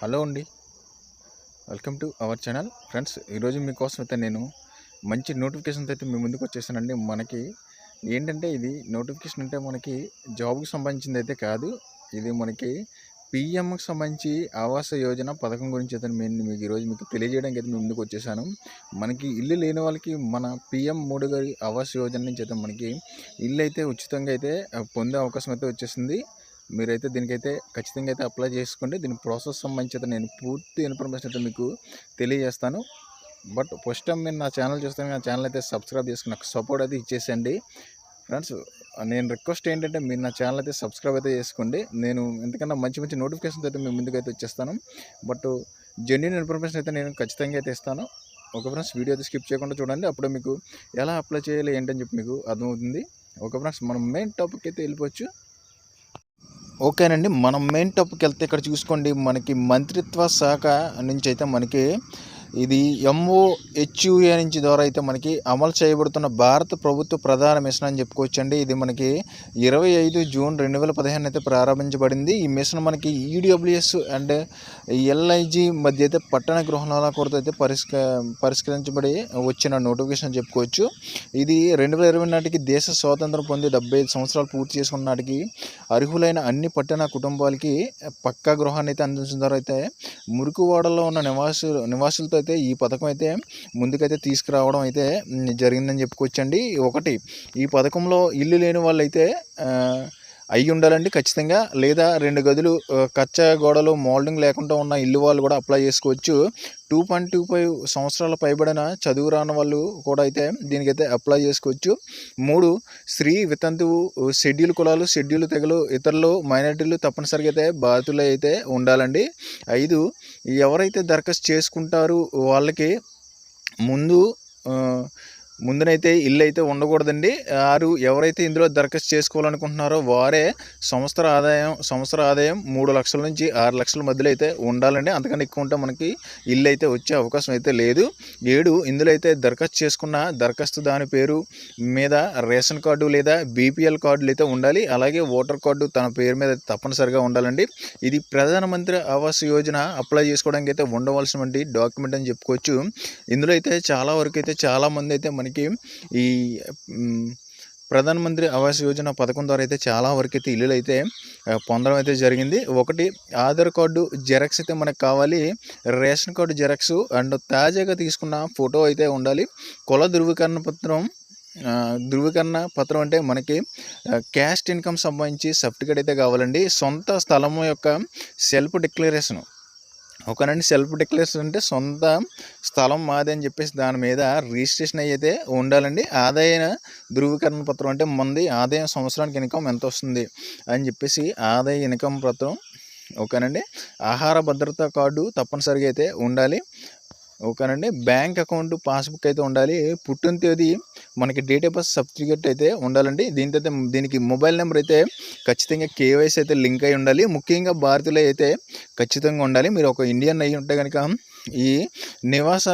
Hello అండి. Welcome to our channel. Friends ఈరోజు మీకోసం అయితే నేను మంచి నోటిఫికేషన్తో అయితే మీ ముందుకు వచ్చేసానండి. మనకి ఏంటంటే ఇది నోటిఫికేషన్ అంటే మనకి జాబ్కి సంబంధించింది అయితే కాదు. ఇది మనకి పిఎంకి సంబంధించి ఆవాస యోజన పథకం గురించి అయితే నేను మీకు ఈరోజు మీకు తెలియజేయడానికి అయితే మీ ముందుకు వచ్చేసాను. మనకి ఇల్లు లేని వాళ్ళకి మన పిఎం మూడు గారి ఆవాస్ యోజన నుంచి అయితే మనకి ఇల్లు అయితే ఉచితంగా అయితే పొందే అవకాశం అయితే వచ్చేసింది. మీరైతే దీనికైతే ఖచ్చితంగా అయితే అప్లై చేసుకోండి. దీని ప్రాసెస్ సంబంధించి అయితే నేను పూర్తి ఇన్ఫర్మేషన్ అయితే మీకు తెలియజేస్తాను. బట్ ఫస్ట్ టైం మీరు నా ఛానల్ చూస్తే నా ఛానల్ అయితే సబ్స్క్రైబ్ చేసుకుని నాకు సపోర్ట్ అయితే ఇచ్చేసేయండి. ఫ్రెండ్స్ నేను రిక్వెస్ట్ ఏంటంటే మీరు నా ఛానల్ అయితే సబ్స్క్రైబ్ అయితే చేసుకోండి. నేను ఎందుకన్నా మంచి మంచి నోటిఫికేషన్స్ అయితే మీ ముందుకు అయితే వచ్చేస్తాను. బట్ జెన్యున్ ఇన్ఫర్మేషన్ అయితే నేను ఖచ్చితంగా అయితే ఇస్తాను. ఓకే ఫ్రెండ్స్ వీడియో అయితే స్కిప్ చేయకుండా చూడండి. అప్పుడు మీకు ఎలా అప్లై చేయాలి ఏంటని చెప్పి మీకు అర్థమవుతుంది. ఓకే ఫ్రెండ్స్ మనం మెయిన్ టాపిక్ అయితే వెళ్ళిపోవచ్చు. ఓకేనండి మనం మెయిన్ టాపిక్ వెళ్తే ఇక్కడ చూసుకోండి మనకి మంత్రిత్వ శాఖ నుంచి అయితే మనకి ఇది ఎంఓహెచ్యుఏ నుంచి ద్వారా అయితే మనకి అమలు చేయబడుతున్న భారత ప్రభుత్వ ప్రధాన మిషన్ అని చెప్పుకోవచ్చండి. ఇది మనకి ఇరవై ఐదు జూన్ రెండు వేల పదిహేను అయితే ప్రారంభించబడింది. ఈ మిషన్ మనకి ఈడబ్ల్యూఎస్ అండ్ ఎల్ఐజి మధ్య అయితే పట్టణ గృహాల కొరత అయితే పరిష్క పరిష్కరించబడి వచ్చిన నోటిఫికేషన్ అని చెప్పుకోవచ్చు. ఇది రెండు వేల ఇరవై నాటికి దేశ స్వాతంత్రం పొంది డెబ్బై ఐదు సంవత్సరాలు పూర్తి చేసుకున్న నాటికి అర్హులైన అన్ని పట్టణ కుటుంబాలకి పక్కా గృహాన్ని అయితే అందించిన ద్వారా అయితే మురికివాడలో ఉన్న నివాసులు నివాసులతో అయితే ఈ పథకం అయితే ముందుకైతే తీసుకురావడం అయితే జరిగిందని చెప్పుకోవచ్చండి. ఒకటి ఈ పథకంలో ఇల్లు లేని వాళ్ళైతే అయి ఉండాలండి ఖచ్చితంగా. లేదా రెండు గదులు కచ్చా గోడలు మోల్డింగ్ లేకుండా ఉన్న ఇల్లు వాళ్ళు కూడా అప్లై చేసుకోవచ్చు. టూ పాయింట్ టూ ఫైవ్ సంవత్సరాల పైబడిన చదువు రాని వాళ్ళు కూడా అయితే దీనికైతే అప్లై చేసుకోవచ్చు. మూడు స్త్రీ వితంతువు షెడ్యూల్ కులాలు షెడ్యూల్ తెగలు ఇతరులు మైనార్టీలు తప్పనిసరిగా అయితే బాధితులు అయితే ఉండాలండి. ఐదు ఎవరైతే దరఖాస్తు చేసుకుంటారు వాళ్ళకి ముందు ముందునైతే ఇల్లు అయితే ఉండకూడదండి. ఆరు ఎవరైతే ఇందులో దరఖాస్తు చేసుకోవాలనుకుంటున్నారో వారే సంవత్సర ఆదాయం సంవత్సర ఆదాయం మూడు లక్షల నుంచి ఆరు లక్షల మధ్యలో అయితే ఉండాలండి. అంతకన్నా ఎక్కువ ఉంటే మనకి ఇల్లు అయితే వచ్చే అవకాశం అయితే లేదు. ఏడు ఇందులో అయితే దరఖాస్తు చేసుకున్న దరఖాస్తు దాని పేరు మీద రేషన్ కార్డు లేదా బీపీఎల్ కార్డులు అయితే ఉండాలి. అలాగే ఓటర్ కార్డు తన పేరు మీద తప్పనిసరిగా ఉండాలండి. ఇది ప్రధానమంత్రి ఆవాస్ యోజన అప్లై చేసుకోవడానికి అయితే ఉండవలసినటువంటి డాక్యుమెంట్ అని చెప్పుకోవచ్చు. ఇందులో అయితే చాలా వరకు అయితే చాలా మంది అయితే మనకి ఈ ప్రధానమంత్రి ఆవాస్ యోజన పథకం ద్వారా అయితే చాలా వరకు అయితే ఇల్లులు అయితే పొందడం అయితే జరిగింది. ఒకటి ఆధార్ కార్డు జెరాక్స్ అయితే మనకు కావాలి. రేషన్ కార్డు జెరాక్స్ అండ్ తాజాగా తీసుకున్న ఫోటో అయితే ఉండాలి. కుల ధృవీకరణ పత్రం ధృవీకరణ పత్రం అంటే మనకి క్యాస్ట్ ఇన్కమ్ సంబంధించి సర్టిఫికేట్ అయితే కావాలండి. సొంత స్థలం యొక్క సెల్ఫ్ డిక్లరేషన్. ఒకనండి సెల్ఫ్ డిక్లరేషన్ అంటే సొంత స్థలం మాది అని చెప్పేసి దాని మీద రిజిస్ట్రేషన్ అయితే ఉండాలండి. ఆదాయ ధృవీకరణ పత్రం అంటే మంది ఆదాయం సంవత్సరానికి ఇన్కమ్ ఎంత వస్తుంది అని చెప్పేసి ఆదాయ ఇన్కమ్ పత్రం. ఓకేనండి. ఆహార భద్రతా కార్డు తప్పనిసరిగా అయితే ఉండాలి. ఓకేనండి. బ్యాంక్ అకౌంట్ పాస్బుక్ అయితే ఉండాలి. పుట్టిన తేదీ మనకి డేట్ ఆఫ్ బర్త్ సర్టిఫికేట్ అయితే ఉండాలండి. దీంతో దీనికి మొబైల్ నెంబర్ అయితే ఖచ్చితంగా కేవైసీ అయితే లింక్ అయి ఉండాలి. ముఖ్యంగా భారతీయులు అయితే ఖచ్చితంగా ఉండాలి. మీరు ఒక ఇండియన్ అయి ఉంటే కనుక ఈ నివాస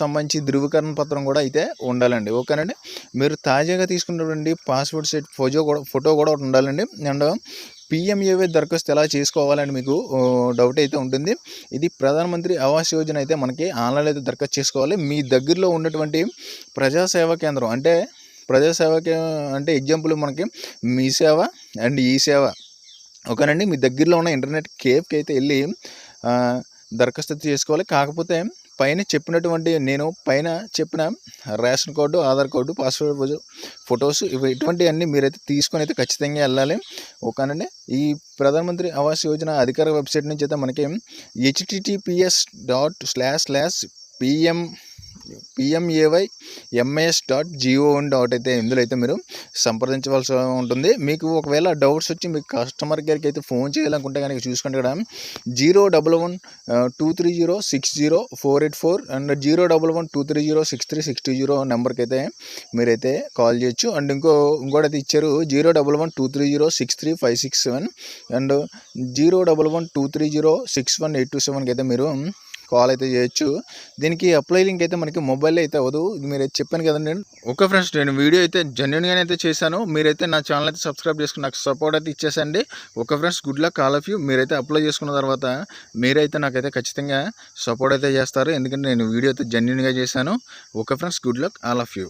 సంబంధించి ధృవీకరణ పత్రం కూడా అయితే ఉండాలండి. ఓకేనండి? మీరు తాజాగా తీసుకున్నటువంటి పాస్పోర్ట్ సెట్ ఫోజో కూడా ఫోటో కూడా ఒకటి ఉండాలండి. అండ్ పిఎంఏవై దరఖాస్తు ఎలా చేసుకోవాలని మీకు డౌట్ అయితే ఉంటుంది. ఇది ప్రధానమంత్రి ఆవాస్ యోజన అయితే మనకి ఆన్లైన్ అయితే దరఖాస్తు చేసుకోవాలి. మీ దగ్గరలో ఉన్నటువంటి ప్రజాసేవా కేంద్రం అంటే ప్రజాసేవ అంటే ఎగ్జాంపుల్ మనకి మీ సేవ అండ్ ఈ సేవ ఓకేనండి మీ దగ్గరలో ఉన్న ఇంటర్నెట్ కేఫ్కి అయితే వెళ్ళి దరఖాస్తు చేసుకోవాలి. కాకపోతే పైన చెప్పినటువంటి నేను పైన చెప్పిన ration card Aadhaar card passport photos ఇవి ఇటువంటివన్నీ మీరైతే తీసుకొని అయితే ఖచ్చితంగా వెళ్ళాలి. ఓకేనండి ఈ ప్రధానమంత్రి ఆవాస్ యోజన అధికార వెబ్సైట్ నుంచి అయితే మనకి HTTPS dot slash slash PM PMAY MAS dot GON dot అయితే ఇందులో అయితే మీరు సంప్రదించవలసి ఉంటుంది. మీకు ఒకవేళ డౌట్స్ వచ్చి మీకు కస్టమర్ కేర్కి అయితే ఫోన్ చేయాలనుకుంటే కనుక చూసుకుంటే ఇక్కడ zero double one two three zero six zero four eight four and zero double one two three zero six three six two zero నెంబర్కి అయితే మీరైతే కాల్ చేయొచ్చు. అండ్ ఇంకో ఇంకోటి అయితే ఇచ్చారు zero double one two three zero six three five six seven and zero double one two three zero six one eight two సెవెన్కి అయితే మీరు కాల్ అయితే చేయొచ్చు. దీనికి అప్లై లింక్ అయితే మనకి మొబైల్లో అయితే అవ్వదు. ఇది మీరు అయితే చెప్పాను కదండి నేను. ఓకే ఫ్రెండ్స్ నేను వీడియో అయితే జెన్యున్గానే అయితే చేశాను. మీరైతే నా ఛానల్ అయితే సబ్స్క్రైబ్ చేసుకుని నాకు సపోర్ట్ అయితే ఇచ్చేసండి. Okay friends good luck all of you మీరైతే అప్లై చేసుకున్న తర్వాత మీరైతే నాకైతే ఖచ్చితంగా సపోర్ట్ అయితే చేస్తారు. ఎందుకంటే నేను వీడియో అయితే జెన్యున్గా చేశాను. Okay friends good luck all of you